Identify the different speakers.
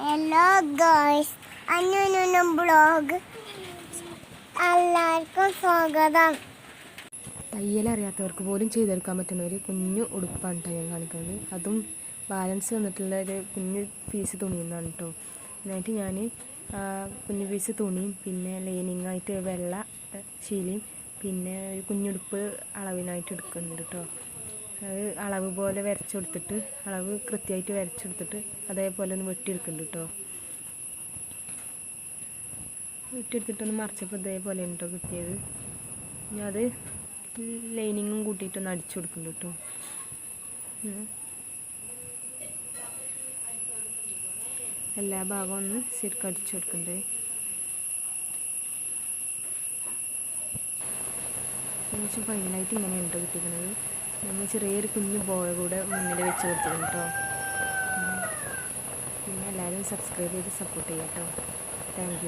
Speaker 1: Hello girls അന്നുനും blog എല്ലാവർക്കും സ്വാഗതം.
Speaker 2: തയ്യലറിയാത്തവർക്ക് പോലും ചെയ്തെടുക്കാൻ പറ്റുന്ന ഒരു കുഞ്ഞു ഉടുപ്പാണ് കേട്ടോ ഞാൻ കാണിക്കുന്നത്. അതും ബാലൻസ് വന്നിട്ടുള്ള ഒരു കുഞ്ഞു പീസ് തുണിയെന്നാണ് കേട്ടോ. എന്നിട്ട് ഞാൻ കുഞ്ഞു പീസ് തുണിയും പിന്നെ ലൈനിങ് ആയിട്ട് വെള്ള ശീലയും പിന്നെ ഒരു കുഞ്ഞുടുപ്പ് അളവിനായിട്ട് എടുക്കുന്നുണ്ട് കേട്ടോ. അത് അളവ് പോലെ വരച്ചെടുത്തിട്ട് അളവ് കൃത്യമായിട്ട് വരച്ചെടുത്തിട്ട് അതേപോലെ ഒന്ന് വെട്ടിയെടുക്കുന്നുണ്ട് കേട്ടോ വെട്ടിയെടുത്തിട്ടൊന്ന് മറിച്ചപ്പോൾ ഇതേപോലെ കേട്ടോ കിട്ടിയത്. ഇനി അത് ലൈനിങ്ങും കൂട്ടിയിട്ടൊന്ന് അടിച്ചു കൊടുക്കുന്നുണ്ട് കേട്ടോ. എല്ലാ ഭാഗവും ഒന്ന് ശരിക്കും അടിച്ചു കൊടുക്കുന്നുണ്ട്. ഫൈനലായിട്ട് ഇങ്ങനെയാണ് കേട്ടോ കിട്ടിയിരിക്കുന്നത്. നമ്മൾ ചെറിയൊരു കുഞ്ഞു ബോയ കൂടെ മുന്നിൽ വെച്ച് കൊടുത്തിരുന്നു കേട്ടോ പിന്നെ എല്ലാവരും സബ്സ്ക്രൈബ് ചെയ്ത് സപ്പോർട്ട് ചെയ്യാം കേട്ടോ താങ്ക്